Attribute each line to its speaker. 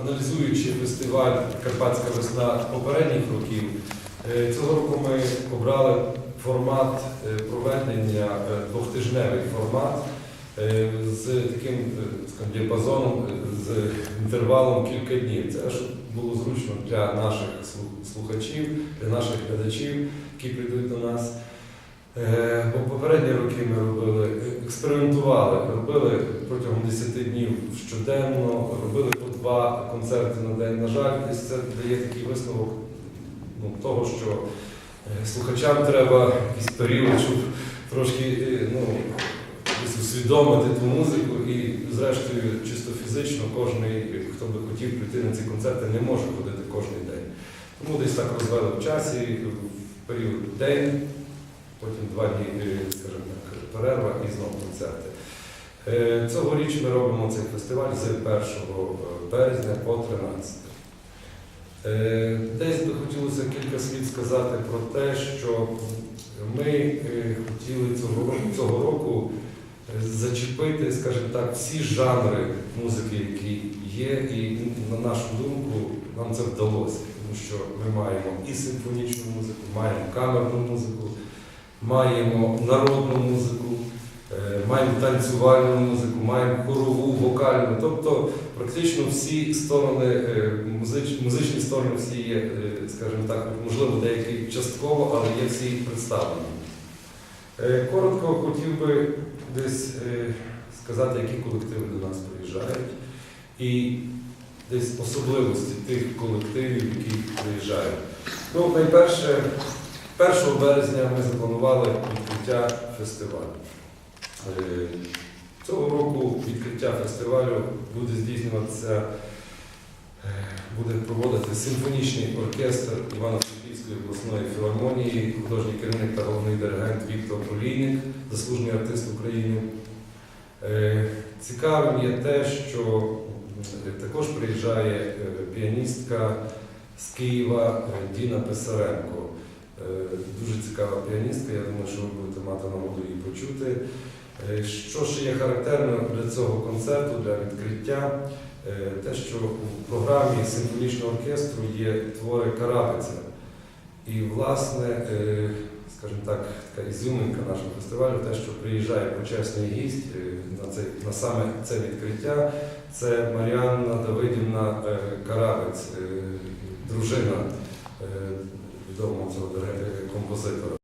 Speaker 1: аналізуючи фестиваль Карпатська весна попередніх років, е, цього року ми обрали формат е, проведення, е, двохтижневий формат з таким скажімо, діапазоном, з інтервалом кілька днів. Це щоб було зручно для наших слухачів, для наших глядачів, які прийдуть до нас. Е, попередні роки ми робили, експериментували, робили протягом 10 днів щоденно, робили по два концерти на день. На жаль, десь це дає такий висновок ну, того, що е, слухачам треба якийсь період, щоб трошки е, ну, усвідомити ту музику і, зрештою, чисто фізично кожен, хто би хотів прийти на ці концерти, не може ходити кожен день. Тому десь так розвели в часі, в період день, потім два дні, е, скажімо так, перерва і знову концерти. Е, Цьогоріч ми робимо цей фестиваль з 1 березня по 13. Е, Десь би хотілося кілька слів сказати про те, що ми е, хотіли цього року, цього року е, зачепити, скажімо так, всі жанри музики, які є, і на нашу думку нам це вдалося, тому що ми маємо і симфонічну музику, маємо камерну музику, маємо народну музику, е, маємо танцювальну музику, маємо хорову, вокальну. Тобто практично всі сторони, е, музич, музичні сторони всі є, е, скажімо так, можливо, деякі частково, але є всі представлені. Коротко хотів би десь сказати, які колективи до нас приїжджають, і десь особливості тих колективів, які приїжджають. Ну, найперше, 1 березня ми запланували відкриття фестивалю. Е, Цього року відкриття фестивалю буде здійснюватися, е, буде проводити симфонічний оркестр Івано-Франківської обласної філармонії, художній керівник та головний диригент Віктор Олійник, заслужений артист України. Е, Цікавим є те, що також приїжджає піаністка з Києва Діна Писаренко. Е, Дуже цікава піаністка, я думаю, що ви будете мати нагоду її почути. Е, Що ще є характерно для цього концерту, для відкриття, е, те, що у програмі симфонічного оркестру є твори Карабиця. І, власне, скажімо так, така ізюминка нашого фестивалю, те, що приїжджає почесний гість на, це, на саме це відкриття, це Маріанна Давидівна Карабець, дружина відомого цього композитора.